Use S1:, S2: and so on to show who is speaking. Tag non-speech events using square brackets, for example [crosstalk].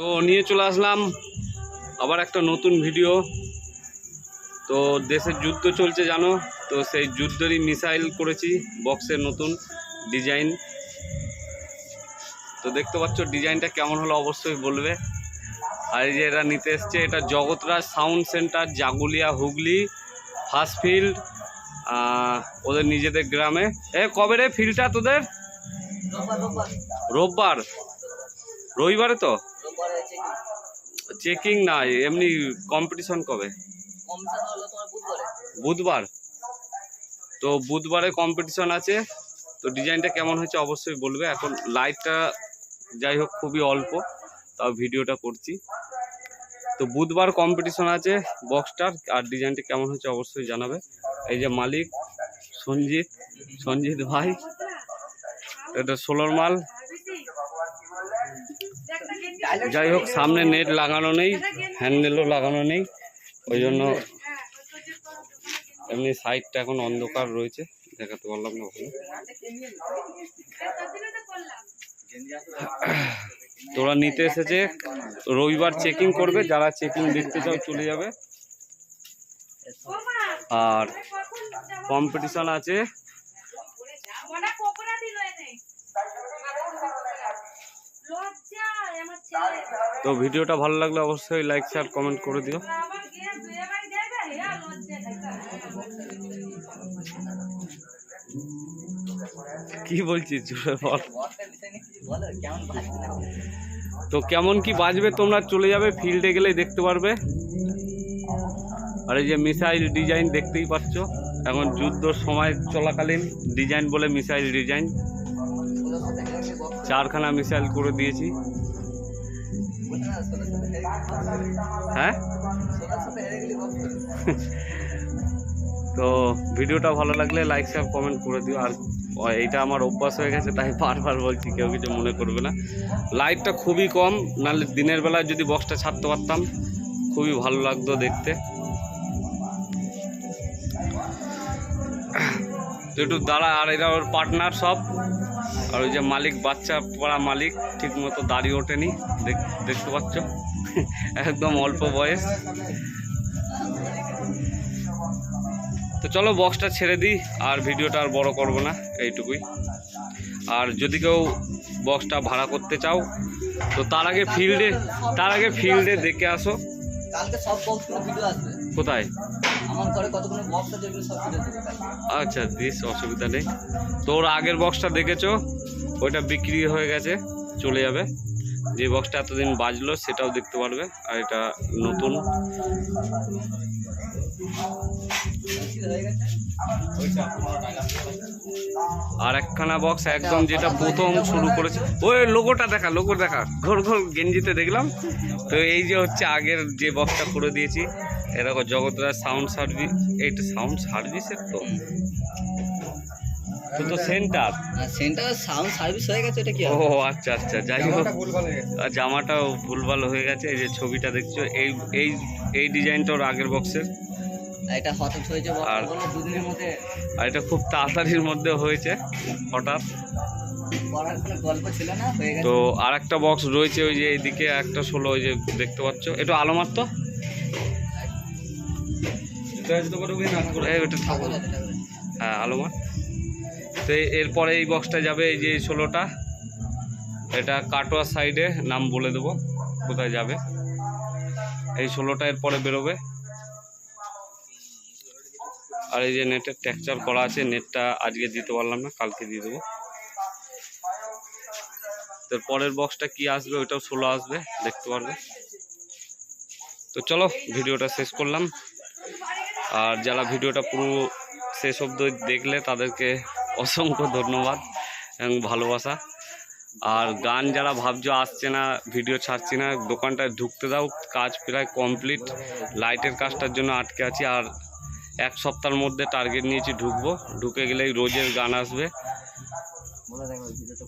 S1: তো নিয়ে চলে আসলাম। আবার একটা নতুন ভিডিও তো দেশের যুদ্ধ চলছে, জানো? তো সেই যুদ্ধেরই মিসাইল করেছি বক্সের নতুন ডিজাইন তো দেখতে পাচ্ছ ডিজাইনটা কেমন হলো অবশ্যই বলবে। আর এই যে এটা নিতে এসছে, এটা Jagatraj sound centre Jagulia, Hooghly first field ওদের নিজেদের গ্রামে। এ, কবে রে ফিল্ডটা তোদের? রোববার। রবিবারে তো? চেকিং না এমনি কম্পিটিশন কবে? বুধবার। তো বুধবারে কম্পিটিশন আছে তো ডিজাইনটা কেমন হয়েছে অবশ্যই বলবে। এখন লাইটটা যাই হোক খুবই অল্প তাও ভিডিওটা করছি। তো বুধবার কম্পিটিশন আছে বক্সটার আর ডিজাইনটা কেমন হয়েছে অবশ্যই জানাবে। এই যে মালিক সঞ্জিত সঞ্জিত ভাই এটা ষোলোর মাল। যাই হোক সামনে নেট লাগানো নেই হ্যান্ডেলও লাগানো নেই, ওই জন্য এমনি সাইডটা এখন অন্ধকার রয়েছে, দেখাতে পারলাম না ওখানে। তোরা নিতে এসেছে, রবিবার চেকিং করবে, যারা চেকিং দেখতে চাও চলে যাবে। আর কম্পিটিশন আছে তো ভিডিওটা ভালো লাগলে অবশ্যই লাইক শেয়ার কমেন্ট করে দিও। কি বলছিস? বল। তো কেমন কি বাজবে? তোমরা চলে যাবে ফিল্ডে গেলে দেখতে পারবে। আর এই যে মিসাইল ডিজাইন দেখতেই পাচ্ছ। এখন যুদ্ধর সময় চলাকালীন ডিজাইন বলে মিসাইল ডিজাইন চারখানা মিসাইল করে দিয়েছি। হ্যাঁ? [laughs] তো ভিডিওটা ভালো লাগলে লাইক শেয়ার কমেন্ট করে দিও। আর এইটা আমার অভ্যাস হয়ে গেছে তাই বারবার বলছি কেউ কিছু মনে করবে না। লাইটটা খুবই কম নাহলে দিনের বেলায় যদি বক্সটা ছাড়তে পারতাম খুবই ভালো লাগতো দেখতে। তো একটু দাঁড়া আর এরা ওর পার্টনার সব। আর ওই যে মালিক, বাচ্চা পড়া মালিক, ঠিক মতো দাঁড়িয়ে ওঠেনি, দেখ- দেখতে পাচ্ছ? [laughs] একদম অল্প বয়স। তো চলো বক্সটা ছেড়ে দিই, আর ভিডিওটা আর বড় করব না, এইটুকুই। আর যদি কেউ বক্সটা ভাড়া করতে চাও, তো তার আগে ফিল্ডে তার আগে ফিল্ডে দেখে আসো।
S2: কালকে সব বক্স ভিডিও আসবে।
S1: কোথায়। আচ্ছা দিস অসুবিধা নেই। তো ওর আগের বক্সটা দেখেছ? ওইটা বিক্রি হয়ে গেছে চলে যাবে। যে বক্সটা এতদিন বাজলো সেটাও দেখতে পারবে আর এটা নতুন। আর একখানা বক্স একদম যেটা প্রথম শুরু করেছে। ওই লোগোটা দেখা লোগো দেখা। ঘোর ঘোর গেঞ্জিতে দেখলাম। তো এই যে হচ্ছে আগের যে বক্সটা করে দিয়েছি। এরকম জগৎরাজ সাউন্ড সার্ভিস এইটা সাউন্ড সার্ভিসের তো। তো তো সেন্টার
S2: সেন্টার সাউন্ড সার্ভিস হয়ে গেছে এটা কি
S1: ও আচ্ছা আচ্ছা যাই হোক। আর জামাটাও ভুলভাল হয়ে গেছে এই যে ছবিটা দেখছ এই এই এই ডিজাইনটা ওর আগের বক্সের
S2: এটা হঠাৎ হয়েছে
S1: আর-
S2: দুদিনের মধ্যে।
S1: আর এটা খুব তাড়াতাড়ির মধ্যে হয়েছে হঠাৎ। তো আর একটা বক্স রয়েছে ওই যে এইদিকে একটা ষোলো ওই যে দেখতে পাচ্ছ। এটা আলো মারত এই ওটা ঠাকুর হ্যাঁ আলো মার তো এরপরে এই বক্সটা যাবে এই যে ষোলোটা। এটা কাটোয়া সাইডে নাম বলে দেবো কোথায় যাবে। এই ষোলোটা এরপরে বেরোবে। আর এই যে নেটের টেক্সচার করা আছে নেটটা আজকে দিতে পারলাম না কালকে দিয়ে দেবো। তো পরের বক্সটা কি আসবে ওইটাও ষোলো আসবে দেখতে পারবে। তো চলো ভিডিওটা শেষ করলাম। আর যারা ভিডিওটা পুরো শেষ অব্দি দেখলে তাদেরকে অসংখ্য ধন্যবাদ এবং ভালোবাসা। আর গান যারা ভাবছ আসছে না, ভিডিও ছাড়ছি না, দোকানটায় ঢুকতে দাও, কাজ প্রায় কমপ্লিট। লাইটের কাজটার জন্য আটকে আছি আর এক সপ্তাহের মধ্যে টার্গেট নিয়েছি ঢুকবো। ঢুকে গেলেই রোজের গান আসবে।